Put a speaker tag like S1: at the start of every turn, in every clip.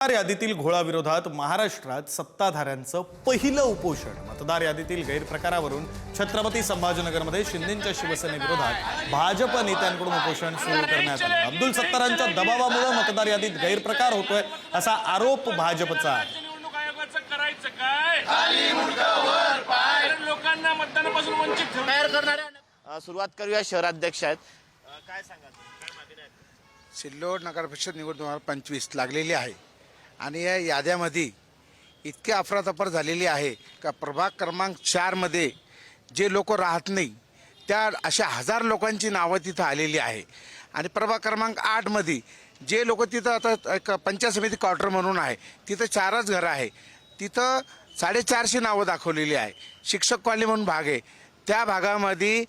S1: मतदार यादीतील घोळाविरोधात महाराष्ट्रात सत्ताधाऱ्यांचं पहिलं उपोषण. मतदार यादीतील गैरप्रकारावरून छत्रपती संभाजीनगरमध्ये शिंदेच्या शिवसेनेविरोधात भाजप नेत्यांकडून उपोषण सुरू करण्यात आलं. अब्दुल सत्तारांच्या दबावामुळे मतदार यादीत गैरप्रकार होतोय असा आरोप भाजपचा आहे.
S2: निवडणूक आयोगाचं करायचं काय? कारण लोकांना मतदानापासून वंचित ठेवणं
S3: तयार करणाऱ्या अ, सुरुवात करूया शहराध्यक्ष आहेत. काय सांगाल? आहेत?
S4: सिल्लोड नगरपरिषद निवडणूक पंचवीस लागलेली आहे. आणि या याद्यामध्ये इतकी अफरातफर झालेली आहे का प्रभाग क्रमांक चारमध्ये जे लोक राहत नाही त्या अशा हजार लोकांची नावं तिथं आलेली आहे. आणि प्रभाग क्रमांक आठमध्ये जे लोक तिथं आता एक पंचायत समिती क्वार्टर म्हणून आहे तिथं चारच घरं आहे. तिथं साडेचारशे नावं दाखवलेली आहे. शिक्षक कॉलनी म्हणून भाग आहे. त्या भागामध्ये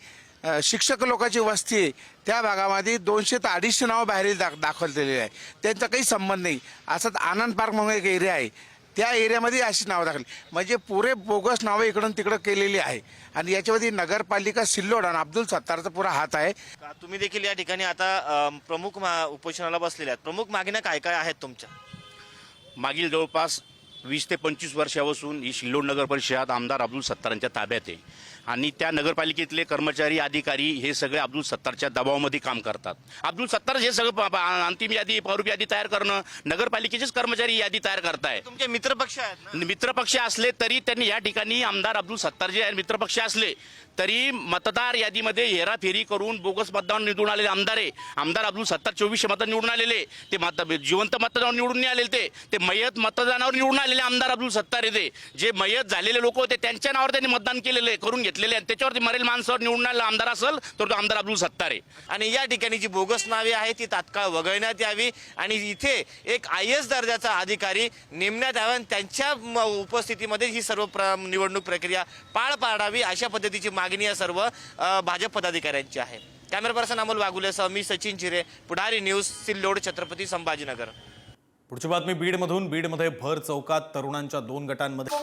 S4: शिक्षक लोकांची वस्ती आहे. त्या भागामध्ये दोनशे ते अडीचशे नावं बाहेर दाख दाखवलेली आहे. त्यांचा काही संबंध नाही. असंच आनंद पार्क म्हणून एक एरिया आहे. त्या एरियामध्ये अशी नावं दाखवली म्हणजे पुरे बोगस नावं इकडून तिकडं केलेली आहे. आणि याच्यामध्ये नगरपालिका सिल्लोड आणि अब्दुल सत्तारचा पुरा हात आहे.
S3: का तुम्ही देखील या ठिकाणी आता प्रमुख मा- उपोषणाला बसलेले आहेत. प्रमुख मागण्या काय काय आहेत तुमच्या?
S5: मागील जवळपास वीस ते पंचवीस वर्षापासून ही शिल्लोड नगर परिषद आमदार अब्दुल सत्तारांच्या ताब्यात आहे. आणि त्या नगरपालिकेतले कर्मचारी अधिकारी हे सगळे अब्दुल सत्तारच्या दबावामध्ये काम करतात. अब्दुल सत्तार हे सगळं अंतिम यादी स्वरूप यादी तयार करणं नगरपालिकेचेच कर्मचारी यादी तयार करताय.
S3: तुमचे मित्रपक्ष आहेत
S5: मित्रपक्ष असले तरी त्यांनी या ठिकाणी आमदार अब्दुल सत्तार जे मित्रपक्ष असले तरी मतदार यादीमध्ये हेराफेरी करून बोगस मतदान निवडून आलेले आमदार आहे. आमदार अब्दुल सत्तार चोवीसशे मतदान निवडून आलेले ते मत जिवंत मतदानावर निवडून आलेले ते. ते मयत मतदानावर निवडून आलेले आमदार अब्दुल सत्तार येते जे मयत झालेले लोक होते त्यांच्या नावावर त्यांनी मतदान केलेले करून घेतलेले आणि त्याच्यावरती मरेल माणसावर निवडून आलेला आमदार असेल तर तो आमदार अब्दुल सत्तार आहे.
S3: आणि या ठिकाणी जी बोगस नावे आहेत ती तात्काळ वगळण्यात यावी आणि इथे एक आय एस दर्जाचा अधिकारी नेमण्यात यावा आणि त्यांच्या उपस्थितीमध्ये ही सर्व प्र निवडणूक प्रक्रिया पार पाडावी अशा पद्धतीची मागणी या सर्व भाजप पदाधिकाऱ्यांची आहे. कॅमेरा पर्सन अमोल वाघुलेसह मी सचिन झिरे पुढारी न्यूज सिल्लोड छत्रपती संभाजीनगर.
S1: पुढची बातमी बीडमधून. बीडमध्ये भर चौकात तरुणांच्या दोन गटांमध्ये